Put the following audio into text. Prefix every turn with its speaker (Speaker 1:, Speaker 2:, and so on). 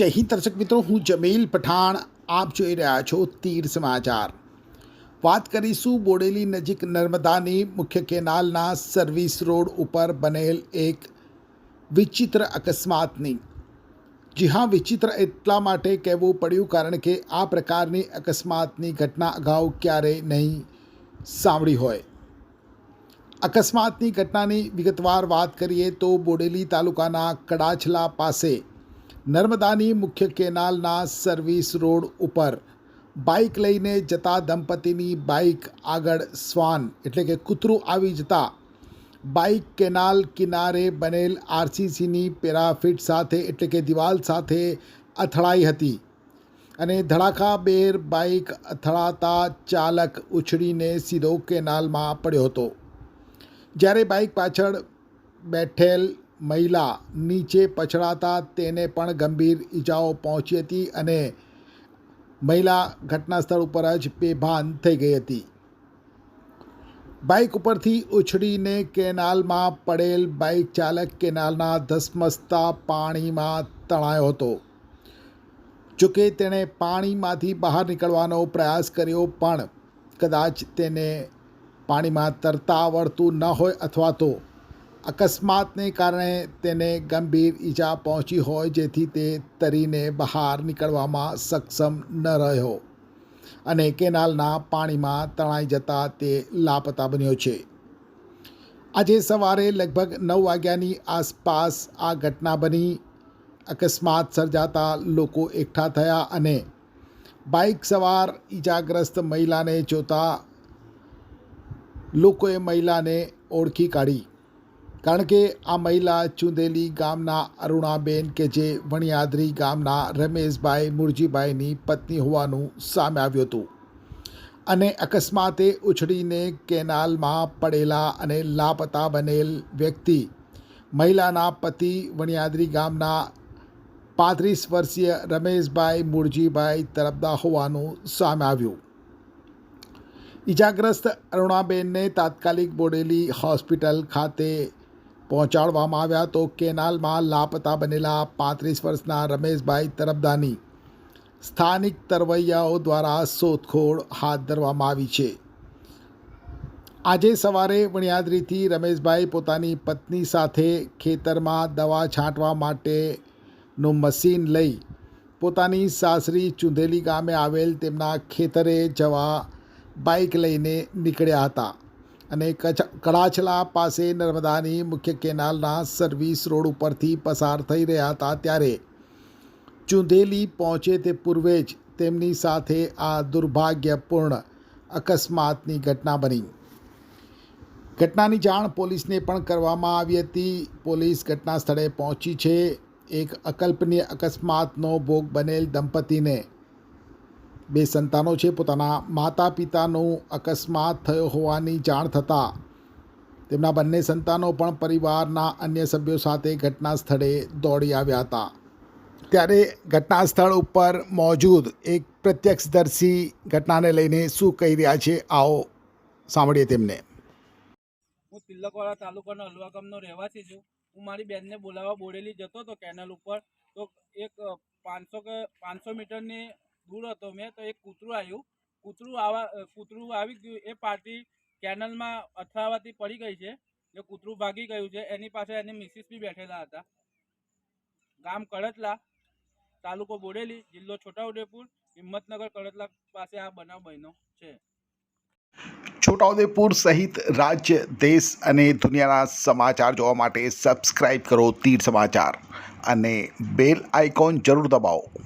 Speaker 1: જય હિન્દ દર્શક મિત્રો, હું જમીલ પઠાણ, આપ જોઈ રહ્યા છો તીર સમાચાર. વાત કરીશું બોડેલી નજીક નર્મદાની મુખ્ય કેનાલના સર્વિસ રોડ ઉપર બનેલ એક વિચિત્ર અકસ્માતની. જી હા, વિચિત્ર એટલા માટે કહેવું પડ્યું કારણ કે આ પ્રકારની અકસ્માતની ઘટના અગાઉ ક્યારેય નહીં સાંભળી હોય. અકસ્માતની ઘટનાની વિગતવાર વાત કરીએ તો બોડેલી તાલુકાના કડાછલા પાસે નર્મદાની મુખ્ય કેનાલના સર્વિસ રોડ ઉપર બાઇક લઈને જતા દંપતીની બાઇક આગળ શ્વાન. એટલે કે કૂતરું આવી જતા બાઇક કેનાલ કિનારે બનેલ આરસીસીની પેરાફિટ સાથે, એટલે કે દિવાલ સાથે અથડાઈ હતી. અને ધડાકાબેર બાઇક અથડાતા ચાલક ઉછળીને સીધો કેનાલમાં પડ્યો હતો. જ્યારે બાઇક પાછળ બેઠેલ મહિલા નીચે પછડાતા તેને પણ ગંભીર ઈજાઓ પહોંચી હતી અને મહિલા ઘટના સ્થળ ઉપર જ બેભાન થઈ ગઈ હતી. બાઇક ઉપરથી ઉછળીને કેનાલમાં પડેલ બાઇક ચાલક કેનાલના ધસમસતા પાણીમાં તણાયો હતો. જોકે તેણે પાણીમાંથી બહાર નીકળવાનો પ્રયાસ કર્યો, પણ કદાચ તેને પાણીમાં તરતા આવડતું ન હોય અથવા તો અકસ્માતને કારણે તેને ગંભીર ઈજા પહોંચી હોય, જેથી તે તરીને બહાર નીકળવામાં સક્ષમ ન રહ્યો અને કેનાલના પાણીમાં તણાઈ જતા તે લાપતા બન્યો છે. આજે સવારે લગભગ નવ વાગ્યાની આસપાસ આ ઘટના બની. અકસ્માત સર્જાતા લોકો એકઠા થયા અને બાઇક સવાર ઈજાગ્રસ્ત મહિલાને જોતા લોકોએ મહિલાને ઓળખી કાઢી. કારણ કે આ મહિલા ચુંદેલી ગામના અરુણાબેન કે જે વણિયાદરી ગામના રમેશભાઈ મુરજીભાઈની પત્ની હોવાનું સામે આવ્યું હતું. અને અકસ્માતે ઉછળીને કેનાલમાં પડેલા અને લાપતા બનેલ વ્યક્તિ મહિલાના પતિ વણિયાદરી ગામના પાંત્રીસ વર્ષીય રમેશભાઈ મુરજીભાઈ તરફદા હોવાનું સામે આવ્યું. ઈજાગ્રસ્ત અરુણાબેનને તાત્કાલિક બોડેલી હોસ્પિટલ ખાતે પહોંચાડવામાં આવ્યા તો કેનાલમાં લાપતા બનેલા પાંત્રીસ વર્ષના રમેશભાઈ તરફદાની સ્થાનિક તરવૈયાઓ દ્વારા શોધખોળ હાથ ધરવામાં આવી છે. આજે સવારે વણિયાદરીથી રમેશભાઈ પોતાની પત્ની સાથે ખેતરમાં દવા છાંટવા માટેનું મશીન લઈ પોતાની સાસરી ચુંધેલી ગામે આવેલ તેમના ખેતરે જવા બાઇક લઈને નીકળ્યા હતા. અને કડાછલા પાસે નર્મદાની મુખ્ય કેનાલના સર્વિસ રોડ ઉપરથી પસાર થઈ રહ્યા હતા ત્યારે ચૂંધેલી પહોંચે તે પૂર્વે જ તેમની સાથે આ દુર્ભાગ્યપૂર્ણ અકસ્માતની ઘટના બની. ઘટનાની જાણ પોલીસને પણ કરવામાં આવી હતી. પોલીસ ઘટના સ્થળે પહોંચી છે. એક અકલ્પનીય અકસ્માતનો ભોગ બનેલ દંપતીને બે સંતાનો છે. પોતાના માતા પિતાનું અકસ્માત થયો હોવાની જાણ થતાં તેમના બંને સંતાનો પણ પરિવારના અન્ય સભ્યો સાથે ઘટના સ્થળે દોડી આવ્યા હતા. ત્યારે ઘટના સ્થળ ઉપર મોજૂદ એક પ્રત્યક્ષદર્શી ઘટનાને લઈને શું કહી રહ્યા છે, આવો સાંભળીએ તેમને.
Speaker 2: હું તિલકવાડા તાલુકાનો હલવા ગામનો રહેવાસી છું. હું મારી બેનને બોલાવવા બોડેલી જતો હતો કેનલ ઉપર. તો એક પાંચસો કે પાંચસો મીટરની દૂર હતો. મેં તો એક કૂતરું આવ્યું. કૂતરું આવા કૂતરું આવી ગયું. એ પાર્ટી કેનલમાં અથડાવાથી પડી ગઈ છે એ કૂતરું ભાગી ગયું છે. એની પાસે એની મિસિસ બી બેઠેલા હતા. ગામ કડતલા તાલુકો બોડેલી, જિલ્લો છોટાઉદેપુર, હિંમતનગર કડતલા પાસે આ બનાવ બન્યો છે.
Speaker 1: છોટાઉદેપુર સહિત રાજ્ય, દેશ અને દુનિયાના સમાચાર જોવા માટે સબસ્ક્રાઇબ કરો તીર સમાચાર અને બેલ આઇકોન જરૂર દબાવો.